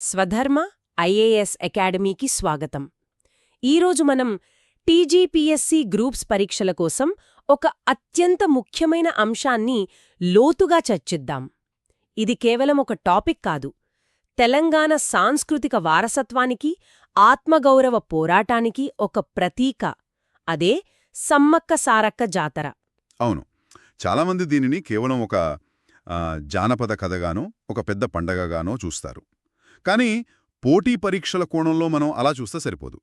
స్వధర్మ IAS అకాడమీకి స్వాగతం. ఈరోజు మనం టీజీపీఎస్సీ గ్రూప్స్ పరీక్షల కోసం ఒక అత్యంత ముఖ్యమైన అంశాన్ని లోతుగా చర్చిద్దాం. ఇది కేవలం ఒక టాపిక్ కాదు. తెలంగాణ సాంస్కృతిక వారసత్వానికి ఆత్మగౌరవ పోరాటానికి ఒక ప్రతీక. అదే సమ్మక్క సారక్క జాతర. అవును. చాలామంది దీనిని కేవలం ఒక జానపద కథగానో ఒక పెద్ద పండగగానో చూస్తారు. కానీ పోటీ పరీక్షల కోణంలో మనం అలా చూస్తే సరిపోదు.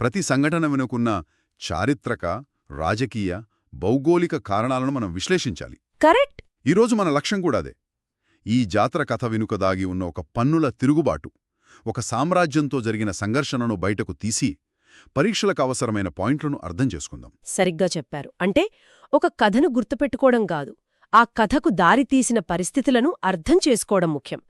ప్రతి సంఘటన వెనుకున్న చారిత్రక రాజకీయ భౌగోళిక కారణాలను మనం విశ్లేషించాలి. కరెక్ట్. ఈరోజు మన లక్ష్యం కూడా అదే. ఈ జాతర కథ వెనుక దాగి ఉన్న ఒక పన్నుల తిరుగుబాటు ఒక సామ్రాజ్యంతో జరిగిన సంఘర్షణను బయటకు తీసి పరీక్షలకు అవసరమైన పాయింట్లను అర్థం చేసుకుందాం. సరిగ్గా చెప్పారు. అంటే ఒక కథను గుర్తుపెట్టుకోవడం కాదు. ఆ కథకు దారితీసిన పరిస్థితులను అర్థం చేసుకోవడం ముఖ్యం.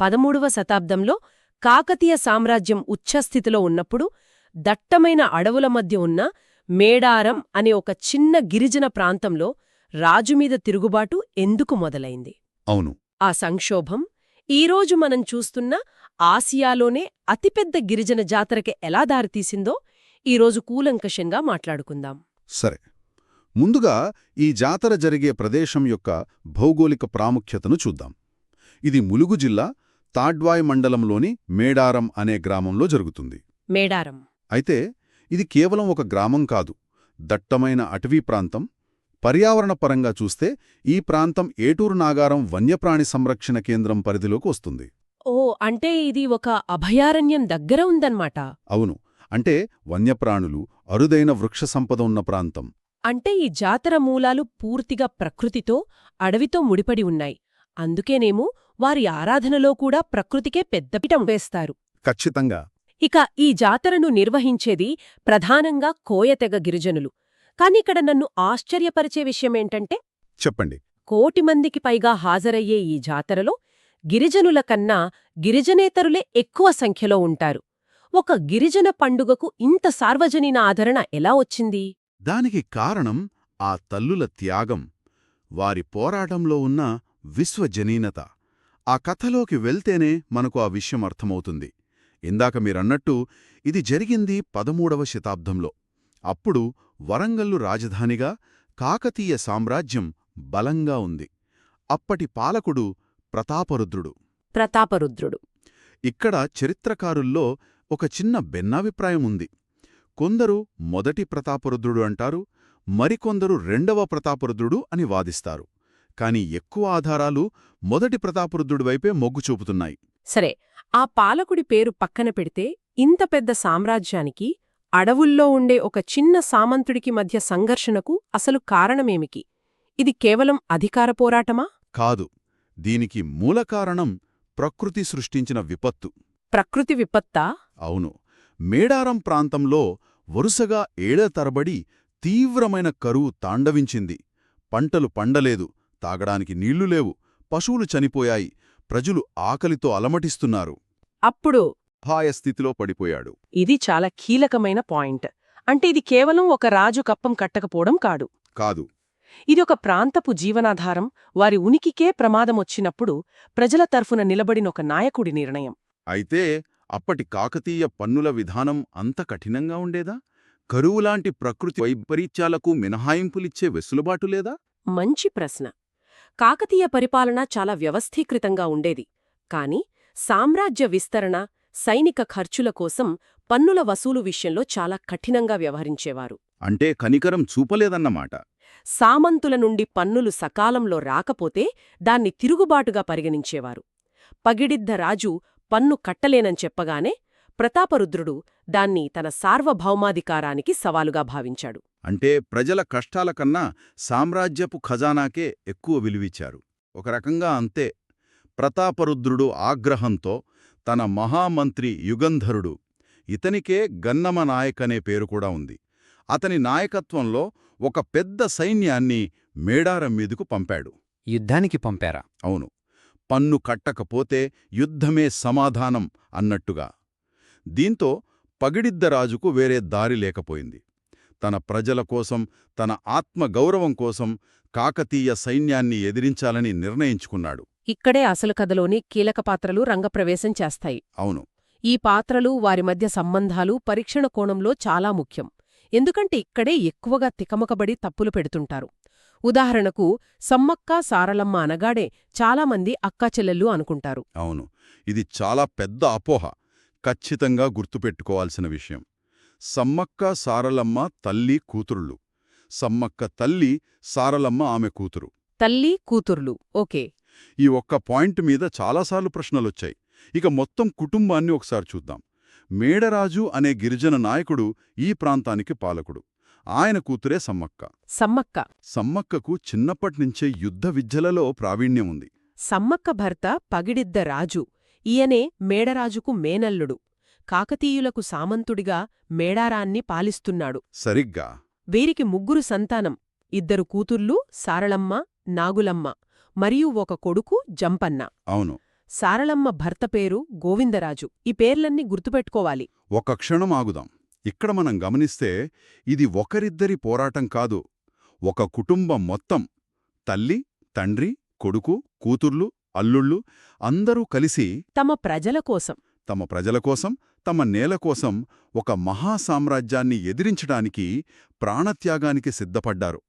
పదమూడవ శతాబ్దంలో కాకతీయ సామ్రాజ్యం ఉచ్ఛస్థితిలో ఉన్నప్పుడు దట్టమైన అడవుల మధ్య ఉన్న మేడారం అనే ఒక చిన్న గిరిజన ప్రాంతంలో రాజుమీద తిరుగుబాటు ఎందుకు మొదలైంది? అవును. ఆ సంక్షోభం ఈరోజు మనం చూస్తున్న ఆసియాలోనే అతిపెద్ద గిరిజన జాతరకి ఎలా దారితీసిందో ఈరోజు కూలంకషంగా మాట్లాడుకుందాం. సరే. ముందుగా ఈ జాతర జరిగే ప్రదేశం యొక్క భౌగోళిక ప్రాముఖ్యతను చూద్దాం. ఇది ములుగు జిల్లా తాడ్వాయ్ మండలంలోని మేడారం అనే గ్రామంలో జరుగుతుంది. మేడారం. అయితే ఇది కేవలం ఒక గ్రామం కాదు దట్టమైన అటవీ ప్రాంతం. పర్యావరణ పరంగా చూస్తే ఈ ప్రాంతం ఏటూరు నాగారం వన్యప్రాణి సంరక్షణ కేంద్రం పరిధిలోకి వస్తుంది. ఓ అంటే ఇది ఒక అభయారణ్యం దగ్గర ఉందన్నమాట. అవును అంటే వన్యప్రాణులు అరుదైన వృక్ష సంపద ఉన్న ప్రాంతం. అంటే ఈ జాతర మూలాలు పూర్తిగా ప్రకృతితో అడవితో ముడిపడి ఉన్నాయి. అందుకేనేమో వారి ఆరాధనలో కూడా ప్రకృతికే పెద్దపీట వేస్తారు. ఖచ్చితంగా. ఇక ఈ జాతరను నిర్వహించేది ప్రధానంగా కోయతెగ గిరిజనులు. కానిక్కడ నన్ను ఆశ్చర్యపరిచే విషయమేంటంటే చెప్పండి. కోటి మందికి పైగా హాజరయ్యే ఈ జాతరలో గిరిజనుల కన్నా గిరిజనేతరులే ఎక్కువ సంఖ్యలో ఉంటారు. ఒక గిరిజన పండుగకు ఇంత సార్వజనీన ఆదరణ ఎలా వచ్చింది? దానికి కారణం ఆ తల్లుల త్యాగం వారి పోరాటంలో ఉన్న విశ్వజనీనత. ఆ కథలోకి వెళ్తేనే మనకు ఆ విషయం అర్థమవుతుంది. ఇందాక మీరన్నట్టు ఇది జరిగింది పదమూడవ శతాబ్దంలో. అప్పుడు వరంగల్లు రాజధానిగా కాకతీయ సామ్రాజ్యం బలంగా ఉంది. అప్పటి పాలకుడు ప్రతాపరుద్రుడు. ప్రతాపరుద్రుడు. ఇక్కడ చరిత్రకారుల్లో ఒక చిన్న భిన్నాభిప్రాయం ఉంది. కొందరు మొదటి ప్రతాపరుద్రుడు అంటారు మరికొందరు రెండవ ప్రతాపరుద్రుడు అని వాదిస్తారు. కాని ఎక్కువ ఆధారాలు మొదటి ప్రతాపరుద్రుడి వైపే మొగ్గు చూపుతున్నాయి. సరే ఆ పాలకుడి పేరు పక్కన పెడితే ఇంత పెద్ద సామ్రాజ్యానికి అడవుల్లో ఉండే ఒక చిన్న సామంతుడికి మధ్య సంఘర్షణకు అసలు కారణమేమికి? ఇది కేవలం అధికార పోరాటమా? కాదు దీనికి మూల కారణం ప్రకృతి సృష్టించిన విపత్తు. ప్రకృతి విపత్తా? అవును మేడారం ప్రాంతంలో వరుసగా ఏళ్ళ తరబడి తీవ్రమైన కరువు తాండవించింది. పంటలు పండలేదు తాగడానికి నీళ్ళు లేవు. పశువులు చనిపోయాయి. ప్రజలు ఆకలితో అలమటిస్తున్నారు. అప్పుడు అపాయ స్థితిలో పడిపోయాడు. ఇది చాలా కీలకమైన పాయింట్. అంటే ఇది కేవలం ఒక రాజు కప్పం కట్టకపోవడం కాడు కాదు. ఇది ఒక ప్రాంతపు జీవనాధారం. వారి ఉనికికే ప్రమాదమొచ్చినప్పుడు ప్రజల తరఫున నిలబడిన ఒక నాయకుడి నిర్ణయం. అయితే అప్పటి కాకతీయ పన్నుల విధానం అంత కఠినంగా ఉండేదా? కరువులాంటి ప్రకృతి వైపరీత్యాలకు మినహాయింపులిచ్చే వెసులుబాటు లేదా? మంచి ప్రశ్న. కాకతీయ పరిపాలన చాలా వ్యవస్థీకృతంగా ఉండేది. కాని సామ్రాజ్య విస్తరణ సైనిక ఖర్చుల కోసం పన్నుల వసూలు విషయంలో చాలా కఠినంగా వ్యవహరించేవారు. అంటే కనికరం చూపలేదన్నమాట. సామంతుల నుండి పన్నులు సకాలంలో రాకపోతే దాన్ని తిరుగుబాటుగా పరిగణించేవారు. పగిడిద్ద రాజు పన్ను కట్టలేనని చెప్పగానే ప్రతాపరుద్రుడు దాన్ని తన సార్వభౌమాధికారానికి సవాలుగా భావించాడు. అంటే ప్రజల కష్టాల కన్నా సామ్రాజ్యపు ఖజానాకే ఎక్కువ విలువిచ్చారు. ఒక రకంగా అంతే. ప్రతాపరుద్రుడు ఆగ్రహంతో తన మహామంత్రి యుగంధరుడు ఇతనికే గన్నమ నాయకనే పేరు కూడా ఉంది. అతని నాయకత్వంలో ఒక పెద్ద సైన్యాన్ని మేడారం మీదుకు పంపాడు. యుద్ధానికి పంపారా? అవును. పన్ను కట్టకపోతే యుద్ధమే సమాధానం అన్నట్టుగా. దీంతో పగిడిద్దరాజుకు వేరే దారి లేకపోయింది. తన ప్రజల కోసం తన ఆత్మగౌరవం కోసం కాకతీయ సైన్యాన్ని ఎదిరించాలని నిర్ణయించుకున్నాడు. ఇక్కడే అసలు కథలోని కీలక పాత్రలు రంగప్రవేశం చేస్తాయి. అవును. ఈ పాత్రలు వారి మధ్య సంబంధాలు పరీక్షణ కోణంలో చాలా ముఖ్యం. ఎందుకంటే ఇక్కడే ఎక్కువగా తికమకబడి తప్పులు పెడుతుంటారు. ఉదాహరణకు సమ్మక్క సారలమ్మ అనగాడే చాలామంది అక్కాచెల్లెళ్ళు అనుకుంటారు. అవును. ఇది చాలా పెద్ద అపోహ. ఖచ్చితంగా గుర్తుపెట్టుకోవాల్సిన విషయం. సమ్మక్క సారలమ్మ తల్లి కూతురుళ్ళు సమ్మక్క తల్లి సారలమ్మ ఆమె కూతురు. తల్లి కూతుర్లు. ఓకే. ఈ ఒక్క పాయింట్ మీద చాలాసార్లు ప్రశ్నలొచ్చాయి. ఇక మొత్తం కుటుంబాన్ని ఒకసారి చూద్దాం. మేడరాజు అనే గిరిజన నాయకుడు ఈ ప్రాంతానికి పాలకుడు. ఆయన కూతురే సమ్మక్క. సమ్మక్క. సమ్మక్కకు చిన్నప్పట్నుంచే యుద్ధ విద్యలలో ప్రావీణ్యం ఉంది. సమ్మక్క భర్త పగిడిద్ద రాజు. ఈయనే మేడరాజుకు మేనల్లుడు కాకతీయులకు సామంతుడిగా మేడారాన్ని పాలిస్తున్నాడు. సరిగ్గా. వీరికి ముగ్గురు సంతానం ఇద్దరు కూతుర్లు సారళమ్మ నాగులమ్మ మరియు ఒక కొడుకు జంపన్న. అవును. సారళమ్మ భర్త పేరు గోవిందరాజు. ఈ పేర్లన్నీ గుర్తుపెట్టుకోవాలి. ఒక క్షణం ఆగుదాం. ఇక్కడ మనం గమనిస్తే ఇది ఒకరిద్దరి పోరాటం కాదు ఒక కుటుంబం మొత్తం. తల్లి తండ్రి కొడుకు కూతుర్లు అల్లుళ్ళు అందరూ కలిసి తమ ప్రజల కోసం. తమ ప్రజల కోసం తమ నేల కోసం ఒక మహాసామ్రాజ్యాన్ని ఎదిరించడానికి ప్రాణత్యాగానికి సిద్ధపడ్డారు.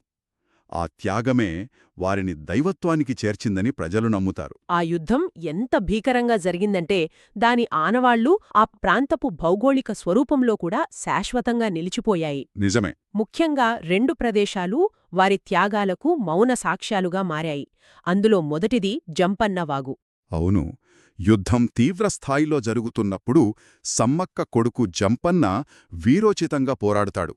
ఆ త్యాగమే వారిని దైవత్వానికి చేర్చిందని ప్రజలు నమ్ముతారు. ఆ యుద్ధం ఎంత భీకరంగా జరిగిందంటే దాని ఆనవాళ్ళు ఆ ప్రాంతపు భౌగోళిక స్వరూపంలో కూడా శాశ్వతంగా నిలిచిపోయాయి. నిజమే. ముఖ్యంగా రెండు ప్రదేశాలు వారి త్యాగాలకు మౌన సాక్ష్యాలుగా మారాయి. అందులో మొదటిది జంపన్న వాగు. అవును. యుద్ధం తీవ్రస్థాయిలో జరుగుతున్నప్పుడు సమ్మక్క కొడుకు జంపన్న వీరోచితంగా పోరాడుతాడు.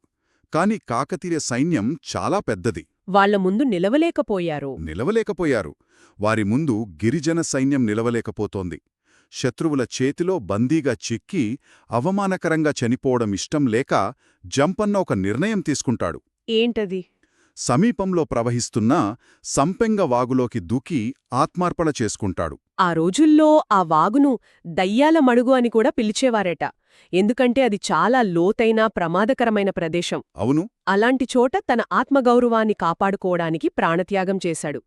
కాని కాకతీయ సైన్యం చాలా పెద్దది. వాళ్ళ ముందు నిలవలేకపోయారు. నిలవలేకపోయారు. వారి ముందు గిరిజన సైన్యం నిలవలేకపోతోంది. శత్రువుల చేతిలో బందీగా చిక్కి అవమానకరంగా చనిపోవడం ఇష్టం లేక జంపన్న ఒక నిర్ణయం తీసుకుంటాడు. ఏంటది? సమీపంలో ప్రవహిస్తున్న సంపెంగ వాగులోకి దూకి ఆత్మార్పణ చేసుకుంటాడు. ఆ రోజుల్లో ఆ వాగును దయ్యాల మడుగు అని కూడా పిలిచేవారట. ఎందుకంటే అది చాలా లోతైన ప్రమాదకరమైన ప్రదేశం. అవును. అలాంటి చోట తన ఆత్మగౌరవాన్ని కాపాడుకోవడానికి ప్రాణత్యాగం చేశాడు.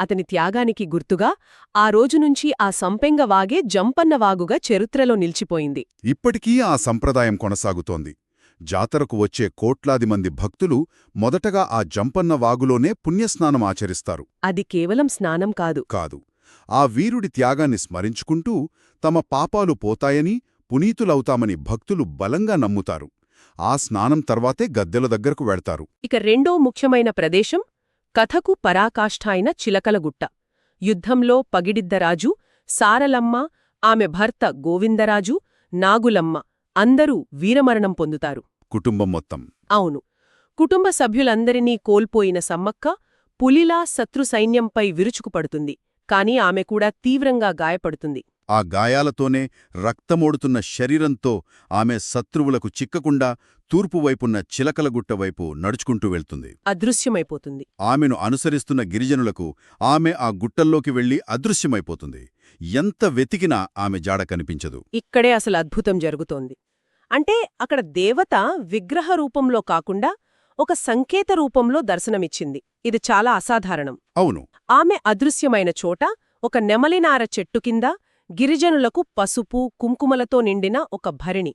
అతని త్యాగానికి గుర్తుగా ఆ రోజునుంచి ఆ సంపెంగ వాగే జంపన్న వాగుగా చరిత్రలో నిలిచిపోయింది. ఇప్పటికీ ఆ సంప్రదాయం కొనసాగుతోంది. జాతరకు వచ్చే కోట్లాది మంది భక్తులు మొదటగా ఆ జంపన్న వాగులోనే పుణ్యస్నానం ఆచరిస్తారు. అది కేవలం స్నానం కాదు. కాదు. ఆ వీరుడి త్యాగాన్ని స్మరించుకుంటూ తమ పాపాలు పోతాయని పునీతులవుతామని భక్తులు బలంగా నమ్ముతారు. ఆ స్నానం తర్వాతే గద్దెల దగ్గరకు వెళ్తారు. ఇక రెండో ముఖ్యమైన ప్రదేశం కథకు పరాకాష్ఠ అయిన చిలకలగుట్ట. యుద్ధంలో పగిడిద్దరాజు సారలమ్మ ఆమె భర్త గోవిందరాజు నాగులమ్మ అందరూ వీరమరణం పొందుతారు. కుటుంబం మొత్తం. అవును. కుటుంబ సభ్యులందరినీ కోల్పోయిన సమ్మక్క పులిలా శత్రు సైన్యంపై విరుచుకుపడుతుంది. కాని ఆమె కూడా తీవ్రంగా గాయపడుతుంది. ఆ గాయాలతోనే రక్తమోడుతున్న శరీరంతో ఆమె శత్రువులకు చిక్కకుండా తూర్పువైపున్న చిలకలగుట్ట వైపు నడుచుకుంటూ వెళ్తుంది. అదృశ్యమైపోతుంది. ఆమెను అనుసరిస్తున్న గిరిజనులకు ఆమె ఆ గుట్టల్లోకి వెళ్ళి అదృశ్యమైపోతుంది. ఎంత వెతికినా ఆమె జాడ కనిపించదు. ఇక్కడే అసలు అద్భుతం జరుగుతోంది. అంటే అక్కడ దేవత విగ్రహ రూపంలో కాకుండా ఒక సంకేత రూపంలో దర్శనమిచ్చింది. ఇది చాలా అసాధారణం. అవును. ఆమె అదృశ్యమైన చోట ఒక నెమలినార చెట్టు కింద గిరిజనులకు పసుపు కుంకుమలతో నిండిన ఒక భరిణి.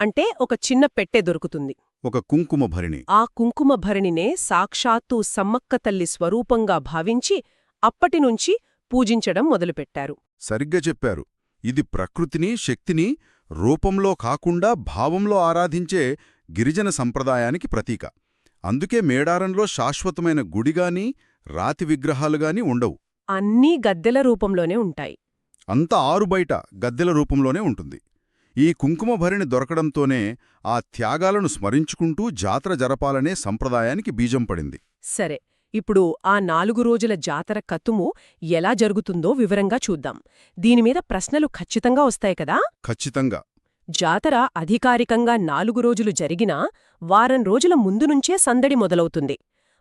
అంటే ఒక చిన్న పెట్టె దొరుకుతుంది. ఒక కుంకుమ భరిణి. ఆ కుంకుమ భరిణినే సాక్షాత్తు సమ్మక్క తల్లి స్వరూపంగా భావించి అప్పటినుంచి పూజించడం మొదలుపెట్టారు. సరిగ్గా చెప్పారు. ఇది ప్రకృతిని శక్తిని రూపంలో కాకుండా భావంలో ఆరాధించే గిరిజన సంప్రదాయానికి ప్రతీక. అందుకే మేడారంలో శాశ్వతమైన గుడిగాని రాతి విగ్రహాలుగాని ఉండవు. అన్నీ గద్దెల రూపంలోనే ఉంటాయి. అంత ఆరుబయట గద్దెల రూపంలోనే ఉంటుంది. ఈ కుంకుమ భరిణి దొరకడంతోనే ఆ త్యాగాలను స్మరించుకుంటూ జాతర జరపాలనే సంప్రదాయానికి బీజం పడింది. సరే ఇప్పుడు ఆ నాలుగు రోజుల జాతర కతుము ఎలా జరుగుతుందో వివరంగా చూద్దాం. దీనిమీద ప్రశ్నలు ఖచ్చితంగా వస్తాయి కదా? ఖచ్చితంగా. జాతర అధికారికంగా నాలుగు రోజులు జరిగినా వారం రోజుల ముందు నుంచే సందడి మొదలవుతుంది.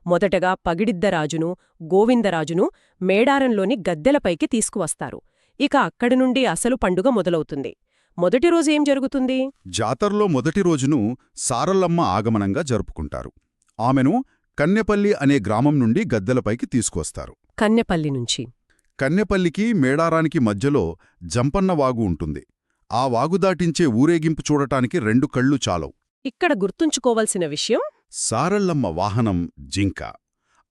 మొదటగా పగిడిద్దరాజును గోవిందరాజును మేడారంలోని గద్దెలపైకి తీసుకువస్తారు. ఇక అక్కడి నుండి అసలు పండుగ మొదలవుతుంది. మొదటి రోజు ఏం జరుగుతుంది? జాతరలో మొదటి రోజును సారల్లమ్మ ఆగమనంగా జరుపుకుంటారు. ఆమెను కన్నెపల్లి అనే గ్రామం నుండి గద్దెలపైకి తీసుకొస్తారు కన్నెపల్లి నుంచి. కన్నెపల్లికి మేడారానికి మధ్యలో జంపన్న వాగు ఉంటుంది. ఆ వాగు దాటించే ఊరేగింపు చూడటానికి రెండు కళ్ళు చాలవు. ఇక్కడ గుర్తుంచుకోవలసిన విషయం? సారల్లమ్మ వాహనం జింక.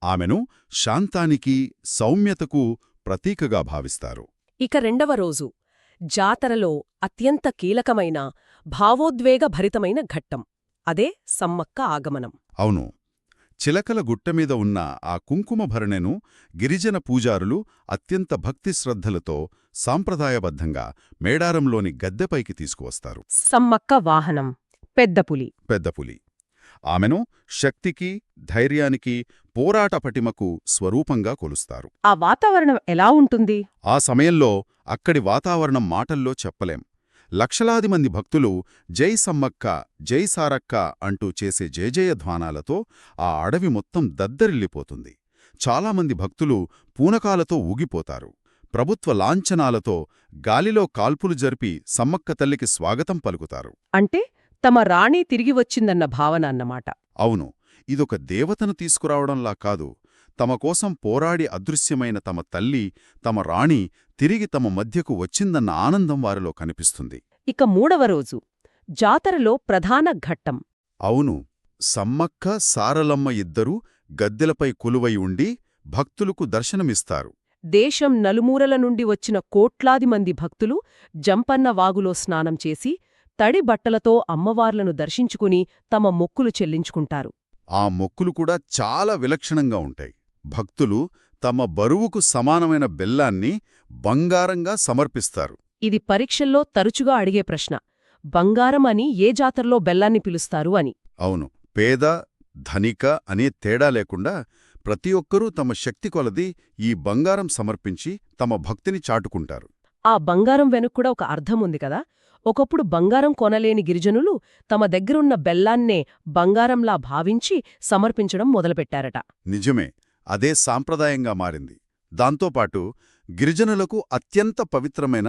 ఆమెను శాంతానికి సౌమ్యతకు ప్రతీకగా భావిస్తారు. ఇక రెండవ రోజు. జాతరలో అత్యంత కీలకమైన భావోద్వేగభరితమైన ఘట్టం. అదే సమ్మక్క ఆగమనం. అవును. చిలకల గుట్టమీద ఉన్న ఆ కుంకుమ భరణెను గిరిజన పూజారులు అత్యంత భక్తి శ్రద్ధలతో సాంప్రదాయబద్ధంగా మేడారంలోని గద్దెపైకి తీసుకువస్తారు. సమ్మక్క వాహనం పెద్ద పులి. పెద్దపులి ఆమెను శక్తికి ధైర్యానికి పోరాట పటిమకు స్వరూపంగా కొలుస్తారు. ఆ వాతావరణం ఎలా ఉంటుంది? ఆ సమయంలో అక్కడి వాతావరణం మాటల్లో చెప్పలేం. లక్షలాది మంది భక్తులు జై సమ్మక్క జై సారక్క అంటూ చేసే జయజయధ్వానాలతో ఆ అడవి మొత్తం దద్దరిల్లిపోతుంది. చాలామంది భక్తులు పూనకాలతో ఊగిపోతారు. ప్రభుత్వ లాంఛనాలతో గాలిలో కాల్పులు జరిపి సమ్మక్క తల్లికి స్వాగతం పలుకుతారు. అంటే తమ రాణి తిరిగి వచ్చిందన్న భావన అన్నమాట. అవును ఇదొక దేవతను తీసుకురావడంలా కాదు తమ కోసం పోరాడి అదృశ్యమైన తమ తల్లి తమ రాణి తిరిగి తమ మధ్యకు వచ్చిందన్న ఆనందం వారిలో కనిపిస్తుంది. ఇక మూడవ రోజు జాతరలో ప్రధాన ఘట్టం. అవును సమ్మక్క సారలమ్మ ఇద్దరూ గద్దెలపై కొలువై ఉండి భక్తులకు దర్శనమిస్తారు. దేశం నలుమూరల నుండి వచ్చిన కోట్లాది మంది భక్తులు జంపన్న వాగులో స్నానం చేసి తడి బట్టలతో అమ్మవార్లను దర్శించుకుని తమ మొక్కులు చెల్లించుకుంటారు. ఆ మొక్కులు కూడా చాలా విలక్షణంగా ఉంటాయి. భక్తులు తమ బరువుకు సమానమైన బెల్లాన్ని బంగారంగా సమర్పిస్తారు. ఇది పరీక్షల్లో తరచుగా అడిగే ప్రశ్న. బంగారం అని ఏ జాతరలో బెల్లాన్ని పిలుస్తారు అని. అవును. పేద ధనిక అనే తేడా లేకుండా ప్రతి ఒక్కరూ తమ శక్తి కొలది ఈ బంగారం సమర్పించి తమ భక్తిని చాటుకుంటారు. ఆ బంగారం వెనుక కూడా ఒక అర్థం ఉంది కదా. ఒకప్పుడు బంగారం కొనలేని గిరిజనులు తమ దగ్గరున్న బెల్లాన్నే బంగారంలా భావించి సమర్పించడం మొదలుపెట్టారట. నిజమే. అదే సాంప్రదాయంగా మారింది. దాంతోపాటు గిరిజనులకు అత్యంత పవిత్రమైన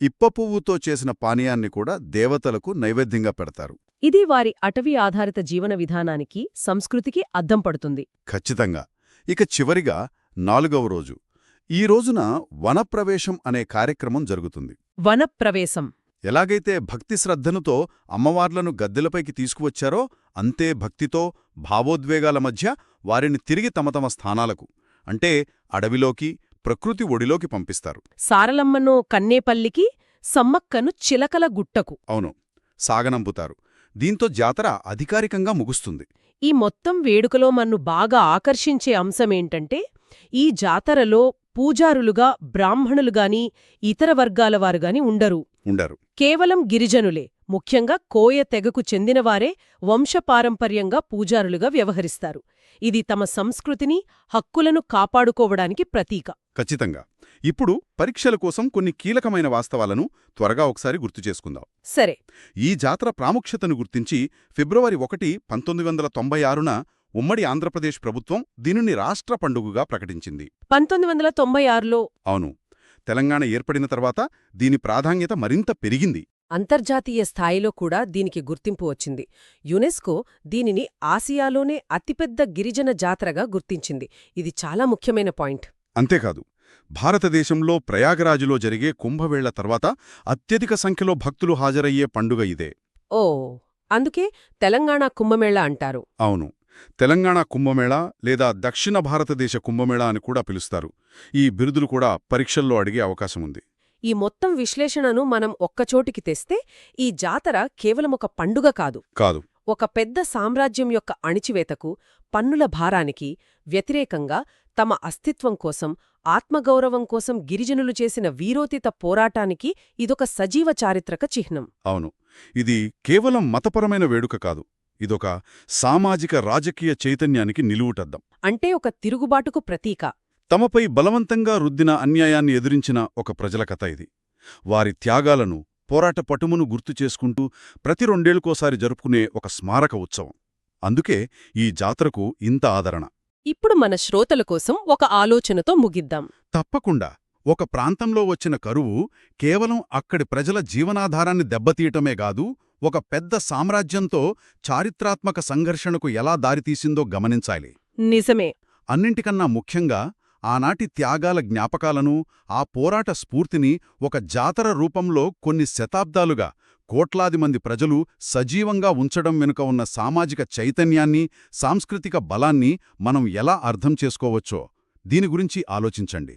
ఇప్పపువ్వుతో చేసిన పానీయాన్ని కూడా దేవతలకు నైవేద్యంగా పెడతారు. ఇది వారి అటవీ ఆధారిత జీవన విధానానికి సంస్కృతికి అద్దం పడుతుంది. ఖచ్చితంగా. ఇక చివరిగా నాలుగవ రోజు. ఈ రోజున వనప్రవేశం అనే కార్యక్రమం జరుగుతుంది. వనప్రవేశం. ఎలాగైతే భక్తి శ్రద్ధనుతో అమ్మవార్లను గద్దెలపైకి తీసుకువచ్చారో అంతే భక్తితో భావోద్వేగాల మధ్య వారిని తిరిగి తమ తమ స్థానాలకు అంటే అడవిలోకి ప్రకృతి ఒడిలోకి పంపిస్తారు. సారలమ్మను కన్నేపల్లికి సమ్మక్కను చిలకల గుట్టకు. అవును సాగనంపుతారు దీంతో జాతర అధికారికంగా ముగుస్తుంది. ఈ మొత్తం వేడుకలో మన్ను బాగా ఆకర్షించే అంశమేంటంటే ఈ జాతరలో పూజారులుగా బ్రాహ్మణులుగాని ఇతర వర్గాల వారుగాని ఉండరు. ఉండరు. కేవలం గిరిజనులే ముఖ్యంగా కోయ తెగకు చెందినవారే వంశపారంపర్యంగా పూజారులుగా వ్యవహరిస్తారు. ఇది తమ సంస్కృతిని హక్కులను కాపాడుకోవడానికి ప్రతీక. ఖచ్చితంగా. ఇప్పుడు పరీక్షల కోసం కొన్ని కీలకమైన వాస్తవాలను త్వరగా ఒకసారి గుర్తు చేసుకుందాం. సరే. ఈ జాతర ప్రాముఖ్యతను గుర్తించి ఫిబ్రవరి ఒకటి పంతొమ్మిది వందల తొంభై ఆరున ఉమ్మడి ఆంధ్రప్రదేశ్ ప్రభుత్వం దీనిని రాష్ట్ర పండుగగా ప్రకటించింది. పంతొమ్మిది వందల తొంభై ఆరులో అవును. తెలంగాణ ఏర్పడిన తర్వాత దీని ప్రాధాన్యత మరింత పెరిగింది. అంతర్జాతీయ స్థాయిలో కూడా దీనికి గుర్తింపు వచ్చింది. యునెస్కో దీనిని ఆసియాలోనే అతిపెద్ద గిరిజన జాతరగా గుర్తించింది. ఇది చాలా ముఖ్యమైన పాయింట్. అంతేకాదు భారతదేశంలో ప్రయాగరాజులో జరిగే కుంభవేళ్ళ తర్వాత అత్యధిక సంఖ్యలో భక్తులు హాజరయ్యే పండుగ ఇదే. ఓ అందుకే తెలంగాణ కుంభమేళ అంటారు. అవును. తెలంగాణ కుంభమేళా లేదా దక్షిణ భారతదేశ కుంభమేళా అని కూడా పిలుస్తారు. ఈ బిరుదులు కూడా పరీక్షల్లో అడిగే అవకాశం ఉంది ఈ మొత్తం విశ్లేషణను మనం ఒక్కచోటికి తెస్తే ఈ జాతర కేవలం ఒక పండుగ కాదు. కాదు. ఒక పెద్ద సామ్రాజ్యం యొక్క అణిచివేతకు పన్నుల భారానికి వ్యతిరేకంగా తమ అస్తిత్వం కోసం ఆత్మగౌరవం కోసం గిరిజనులు చేసిన వీరోతిత పోరాటానికి ఇదొక సజీవ చారిత్రక చిహ్నం. అవును. ఇది కేవలం మతపరమైన వేడుక కాదు. ఇదొక సామాజిక రాజకీయ చైతన్యానికి నిలువుటద్దం. అంటే ఒక తిరుగుబాటుకు ప్రతీక. తమపై బలవంతంగా రుద్దిన అన్యాయాన్ని ఎదిరించిన ఒక ప్రజల కథ ఇది. వారి త్యాగాలను పోరాట పటుమును గుర్తు చేసుకుంటూ ప్రతి రెండేళ్ళకోసారి జరుపుకునే ఒక స్మారక ఉత్సవం. అందుకే ఈ జాతరకు ఇంత ఆదరణ. ఇప్పుడు మన శ్రోతల కోసం ఒక ఆలోచనతో ముగిద్దాం. తప్పకుండా. ఒక ప్రాంతంలో వచ్చిన కరువు కేవలం అక్కడి ప్రజల జీవనాధారాన్ని దెబ్బతీయటమే గాదు ఒక పెద్ద సామ్రాజ్యంతో చారిత్రాత్మక సంఘర్షణకు ఎలా దారితీసిందో గమనించాలి. నిజమే. అన్నింటికన్నా ముఖ్యంగా ఆనాటి త్యాగాల జ్ఞాపకాలను ఆ పోరాట స్ఫూర్తిని ఒక జాతర రూపంలో కొన్ని శతాబ్దాలుగా కోట్లాది మంది ప్రజలు సజీవంగా ఉంచడం వెనుక ఉన్న సామాజిక చైతన్యాన్ని సాంస్కృతిక బలాన్ని మనం ఎలా అర్థం చేసుకోవచ్చో దీని గురించి ఆలోచించండి.